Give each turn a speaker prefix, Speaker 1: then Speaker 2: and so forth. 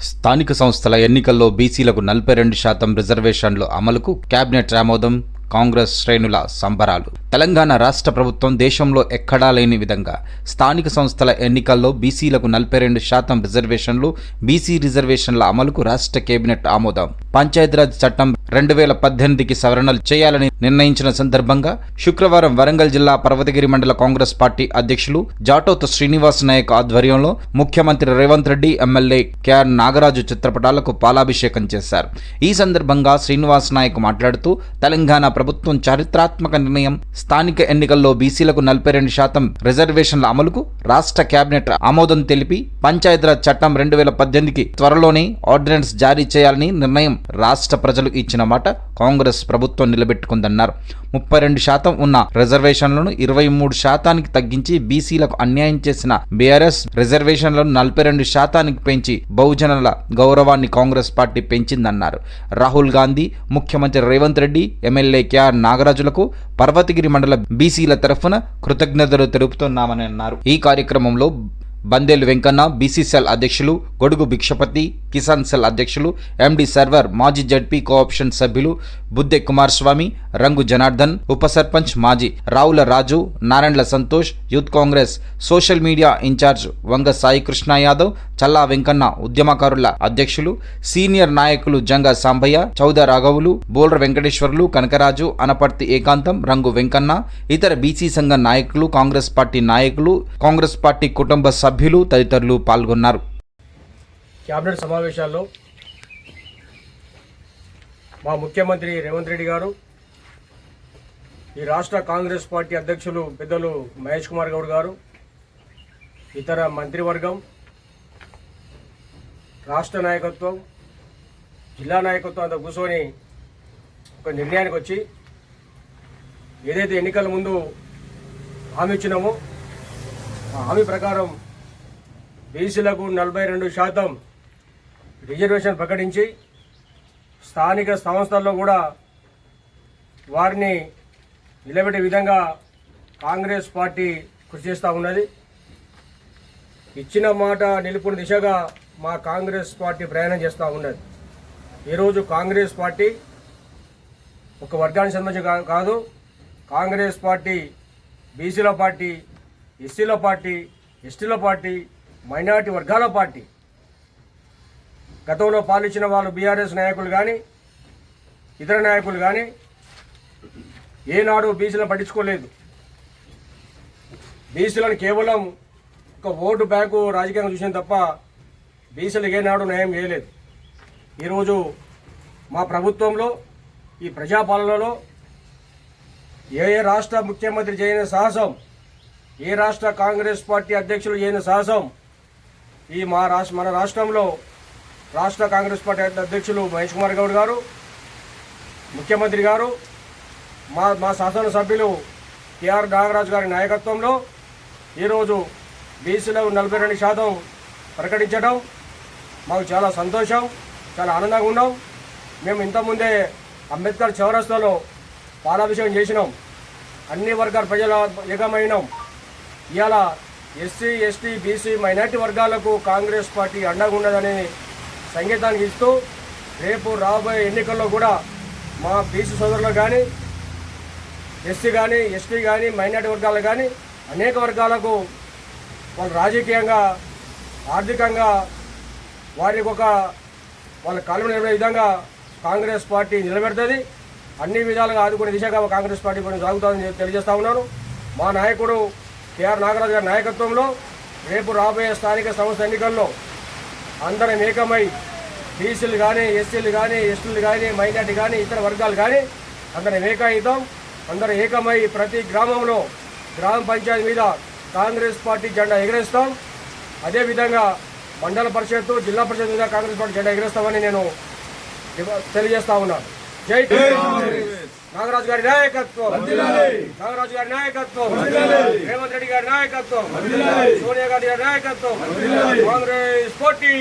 Speaker 1: స్థానిక సంస్థల ఎన్నికల్లో బీసీలకు నలభై రెండు శాతం రిజర్వేషన్లు అమలుకు కేబినెట్ ఆమోదం కాంగ్రెస్ శ్రేణుల సంబరాలు. తెలంగాణ రాష్ట్ర ప్రభుత్వం దేశంలో ఎక్కడా లేని విధంగా స్థానిక సంస్థల ఎన్నికల్లో బీసీలకు నలభై రెండు శాతం రిజర్వేషన్లు బీసీ రిజర్వేషన్ల అమలుకు రాష్ట్ర కేబినెట్ ఆమోదం. పంచాయతీరాజ్ చట్టం రెండు వేల పద్దెనిమిదికి సవరణలు చేయాలని నిర్ణయించిన సందర్భంగా శుక్రవారం వరంగల్ జిల్లా పర్వతగిరి మండల కాంగ్రెస్ పార్టీ అధ్యక్షులు జాటోత్ శ్రీనివాస్ నాయక్ ఆధ్వర్యంలో ముఖ్యమంత్రి Revanth Reddy MLA K R Nagaraju చిత్రపటాలకు పాలాభిషేకం చేశారు. ఈ సందర్భంగా శ్రీనివాస్ నాయక్ మాట్లాడుతూ తెలంగాణ ప్రభుత్వం చారిత్రాత్మక నిర్ణయం స్థానిక ఎన్నికల్లో బీసీలకు నలభై రెండు శాతం రిజర్వేషన్ల అమలుకు రాష్ట్ర కేబినెట్ ఆమోదం తెలిపి పంచాయతీరాజ్ చట్టం రెండు వేల పద్దెనిమిదికి త్వరలోనే ఆర్డినెన్స్ జారీ చేయాలని నిర్ణయం రాష్ట్ర ప్రజలు ఇచ్చారు. ఇచ్చిన మాట కాంగ్రెస్ ప్రభుత్వం నిలబెట్టుకుందన్నారు. ముప్పై రెండు శాతం ఉన్న రిజర్వేషన్లను ఇరవై మూడు శాతానికి తగ్గించి బీసీలకు అన్యాయం చేసిన బీఆర్ఎస్ రిజర్వేషన్లను నలభై రెండు శాతానికి పెంచి బహుజనుల గౌరవాన్ని కాంగ్రెస్ పార్టీ పెంచిందన్నారు. రాహుల్ గాంధీ ముఖ్యమంత్రి Revanth Reddy MLA K R నాగరాజులకు Parvathagiri మండల బీసీల తరఫున కృతజ్ఞతలు తెలుపుతున్నామని అన్నారు. ఈ కార్యక్రమంలో బందేలు వెంకన్న బీసీసీఎల్ అధ్యక్షులు గొడుగు భిక్షపతి కిసాన్ సెల్ అధ్యక్షులు ఎండి సర్వర్ మాజీ జడ్పీ కోఆప్షన్ సభ్యులు బుద్దె కుమారస్వామి రంగు జనార్దన్ ఉప సర్పంచ్ మాజీ Ravula Raju నారాయణల Santosh youth Congress social media in charge Vanga Sai Krishna Yadav Challa Venkanna ఉద్యమకారుల అధ్యక్షులు సీనియర్ నాయకులు జంగ సాంబయ్య చౌద రాఘవులు బోల్ర వెంకటేశ్వర్లు కనకరాజు అనపర్తి ఏకాంతం రంగు వెంకన్న ఇతర బీసీ సంఘ నాయకులు కాంగ్రెస్ పార్టీ నాయకులు కాంగ్రెస్ పార్టీ కుటుంబ సభ్యులు తదితరులు పాల్గొన్నారు.
Speaker 2: క్యాబినెట్ సమావేశాల్లో మా ముఖ్యమంత్రి రేవంత్ రెడ్డి గారు ఈ రాష్ట్ర కాంగ్రెస్ పార్టీ అధ్యక్షులు పెద్దలు మహేష్ కుమార్ గౌడ్ గారు ఇతర మంత్రివర్గం రాష్ట్ర నాయకత్వం జిల్లా నాయకత్వం అంతా కూర్చొని ఒక నిర్ణయానికి వచ్చి ఏదైతే ఎన్నికల ముందు హామీ ఇచ్చినామో ఆ హామీ ప్రకారం బీసీలకు నలభై రెండు శాతం రిజర్వేషన్ ప్రకటించి స్థానిక సంస్థల్లో కూడా వారిని నిలబెట్టే విధంగా కాంగ్రెస్ పార్టీ కృషి చేస్తూ ఉన్నది. ఇచ్చిన మాట నిలుపుని దిశగా మా కాంగ్రెస్ పార్టీ ప్రయాణం చేస్తూ ఉన్నది. ఈరోజు కాంగ్రెస్ పార్టీ ఒక వర్గానికి సంబంధించి కాదు కాంగ్రెస్ పార్టీ బీసీల పార్టీ ఎస్సీల పార్టీ ఎస్టీల పార్టీ మైనారిటీ వర్గాల పార్టీ గతంలో పాలించిన వాళ్ళు బీఆర్ఎస్ నాయకులు కానీ ఇతర నాయకులు కానీ ఏనాడు బీసీలను పట్టించుకోలేదు. బీసీలను కేవలం ఒక ఓటు బ్యాంకు రాజకీయంగా చూసిన తప్ప బీసీలకు ఏనాడు న్యాయం చేయలేదు. ఈరోజు మా ప్రభుత్వంలో ఈ ప్రజాపాలనలో ఏ ఏ రాష్ట్ర ముఖ్యమంత్రి చేయని సాహసం ఏ రాష్ట్ర కాంగ్రెస్ పార్టీ అధ్యక్షులు చేయని సాహసం ఈ మా రాష్ట్ర మన రాష్ట్రంలో రాష్ట్ర కాంగ్రెస్ పార్టీ అధ్యక్షులు మహేష్ కుమార్ గౌడ్ గారు ముఖ్యమంత్రి గారు మా మా శాసనసభ్యులు కేఆర్ నాగరాజు గారి నాయకత్వంలో ఈరోజు బీసీలో నలభై రెండు శాతం ప్రకటించడం మాకు చాలా సంతోషం చాలా ఆనందంగా ఉన్నాం. మేము ఇంతకుముందే అంబేద్కర్ చౌరస్తాలో పాలాభిషేకం చేసినాం. అన్ని వర్గాల ప్రజల ఏకమైనాం. ఇవాళ ఎస్సీ ఎస్టీ బీసీ మైనార్టీ వర్గాలకు కాంగ్రెస్ పార్టీ అండగా ఉన్నదని సంకేతానికి ఇస్తూ రేపు రాబోయే ఎన్నికల్లో కూడా మా బీసీ సోదరులు కానీ ఎస్సీ కానీ ఎస్టీ కానీ మైనార్టీ వర్గాలు కానీ అనేక వర్గాలకు వాళ్ళు రాజకీయంగా ఆర్థికంగా వారికి ఒక వాళ్ళ కాలం నిలబడే విధంగా కాంగ్రెస్ పార్టీ నిలబెడుతుంది. అన్ని విధాలుగా ఆదుకునే దిశగా కాంగ్రెస్ పార్టీ పని సాగుతుందని తెలియజేస్తా ఉన్నాను. మా నాయకుడు కేఆర్ నాగరాజు గారి నాయకత్వంలో రేపు రాబోయే స్థానిక సంస్థ ఎన్నికల్లో అందరం ఏకమై బీసీలు కానీ ఎస్సీలు కానీ ఎస్టీలు కానీ మైనార్టీ కానీ ఇతర వర్గాలు కానీ అందరం ఏకాయితం అందరం ఏకమై ప్రతి గ్రామంలో గ్రామ పంచాయతీ మీద కాంగ్రెస్ పార్టీ జెండా ఎగరేస్తాం. అదేవిధంగా మండల పరిషత్తు జిల్లా పరిషత్ మీద కాంగ్రెస్ పార్టీ జెండా ఎగరేస్తామని నేను తెలియజేస్తా ఉన్నాను జై నాగరాజు గారి నాయకత్వం. నాగరాజు గారి నాయకత్వం. రేవంత్ రెడ్డి గారి నాయకత్వం. సోనియా గాంధీ గారి నాయకత్వం. కాంగ్రెస్ పార్టీ.